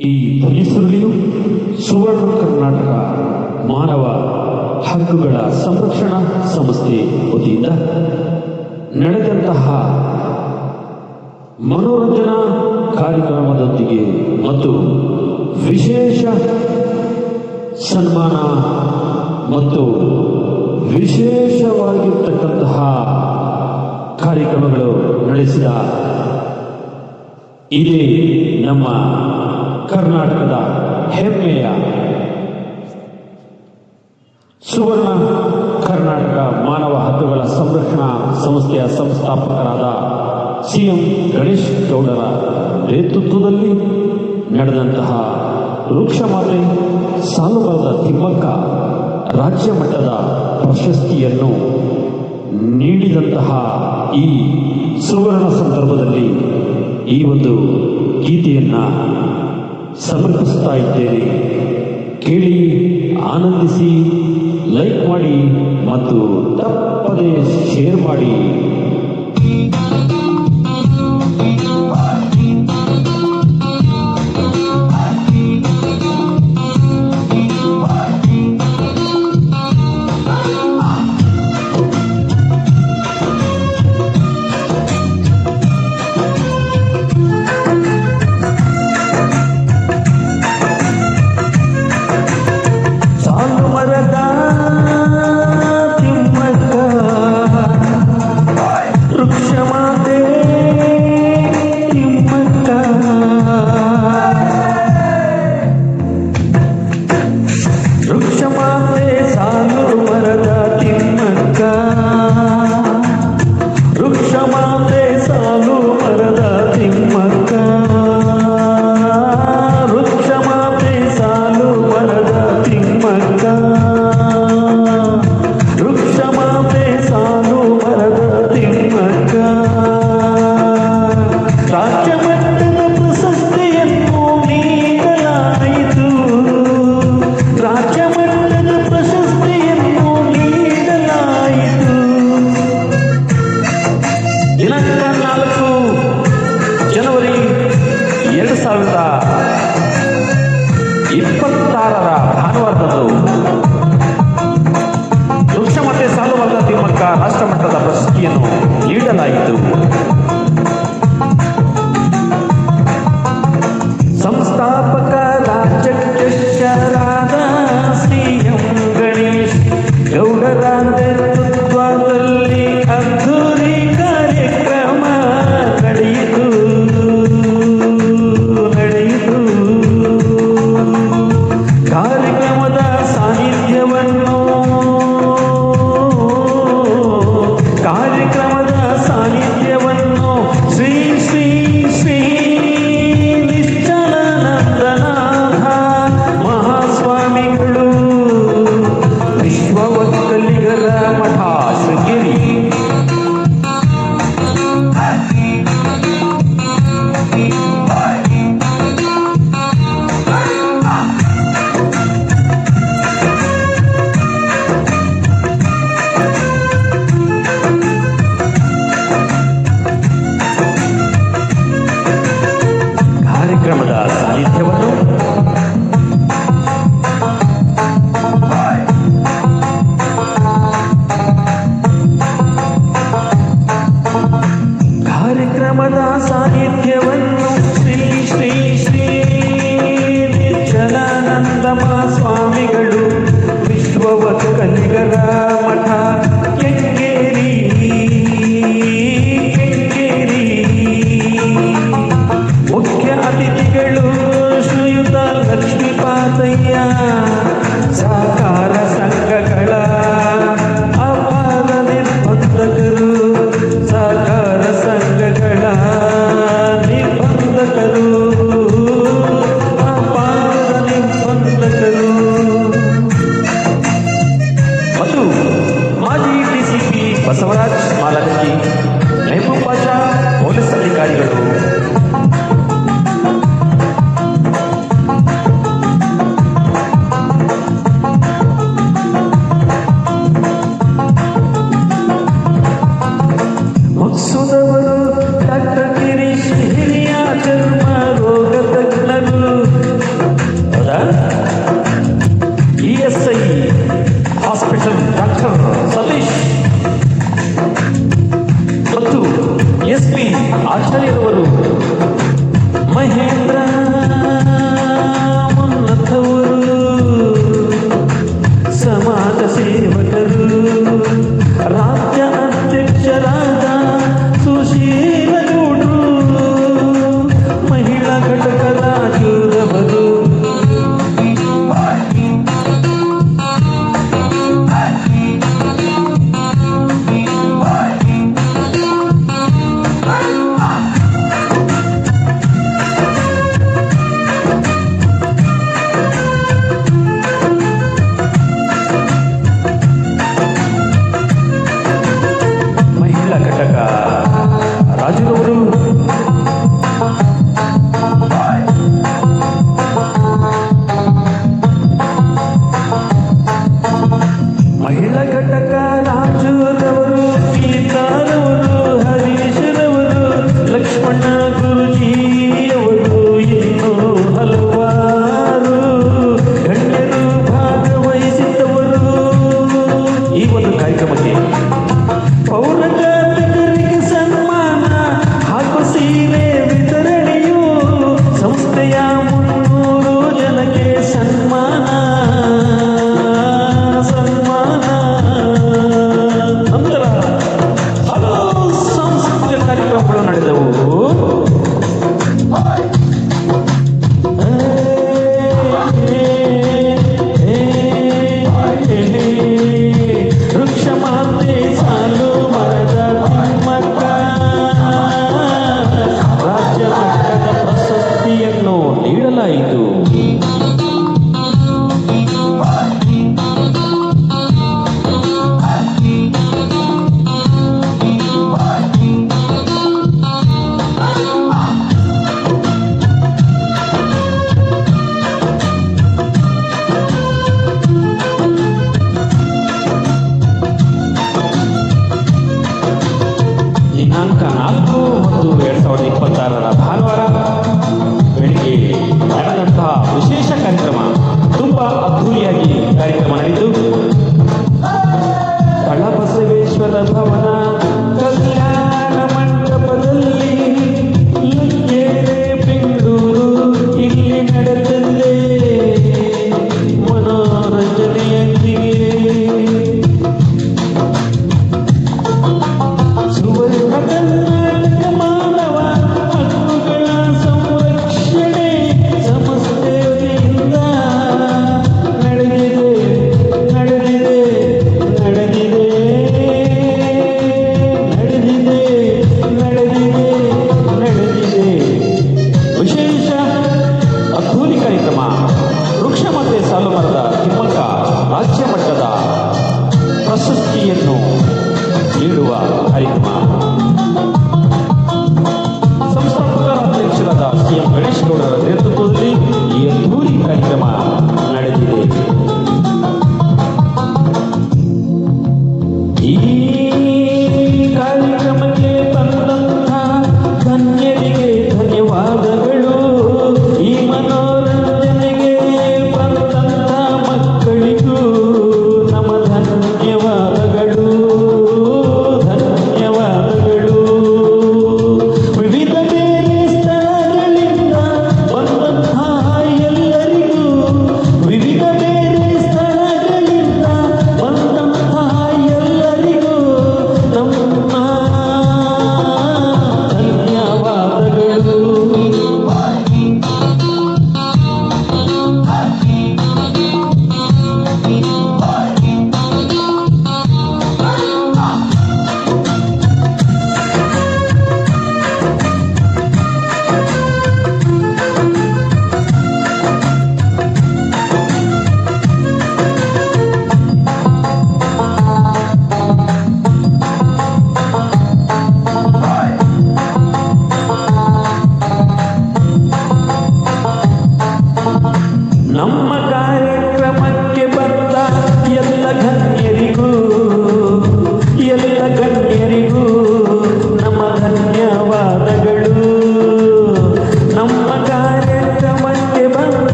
ಈ ಧ್ವನಿಸುರುಳಿಯು ಸುವರ್ಣ ಕರ್ನಾಟಕ ಮಾನವ ಹಕ್ಕುಗಳ ಸಂರಕ್ಷಣಾ ಸಂಸ್ಥೆ ವತಿಯಿಂದ ನಡೆದಂತಹ ಮನೋರಂಜನಾ ಕಾರ್ಯಕ್ರಮದೊಂದಿಗೆ ಮತ್ತು ವಿಶೇಷ ಸನ್ಮಾನ ಮತ್ತು ವಿಶೇಷವಾಗಿರ್ತಕ್ಕಂತಹ ಕಾರ್ಯಕ್ರಮಗಳು ನಡೆಸಿದ ಇದೇ ನಮ್ಮ ಕರ್ನಾಟಕದ ಹೆಮ್ಮೆಯ ಸುವರ್ಣ ಕರ್ನಾಟಕ ಮಾನವ ಹಕ್ಕುಗಳ ಸಂರಕ್ಷಣಾ ಸಂಸ್ಥೆಯ ಸಂಸ್ಥಾಪಕರಾದ ಸಿಎಂ ಗಣೇಶ್ ಗೌಡರ ನೇತೃತ್ವದಲ್ಲಿ ನಡೆದಂತಹ ವೃಕ್ಷಮಾತೆ ಸಾಲುಮರದ ತಿಮ್ಮಕ್ಕ ರಾಜ್ಯ ಮಟ್ಟದ ಪ್ರಶಸ್ತಿಯನ್ನು ನೀಡಿದಂತಹ ಈ ಸುವರ್ಣ ಸಂದರ್ಭದಲ್ಲಿ ಈ ಒಂದು ಗೀತೆಯನ್ನ ಸಮರ್ಪಿಸ್ತಾ ಇದ್ದೇನೆ ಕೇಳಿ ಆನಂದಿಸಿ ಲೈಕ್ ಮಾಡಿ ಮತ್ತು ತಪ್ಪದೆ ಶೇರ್ ಮಾಡಿ.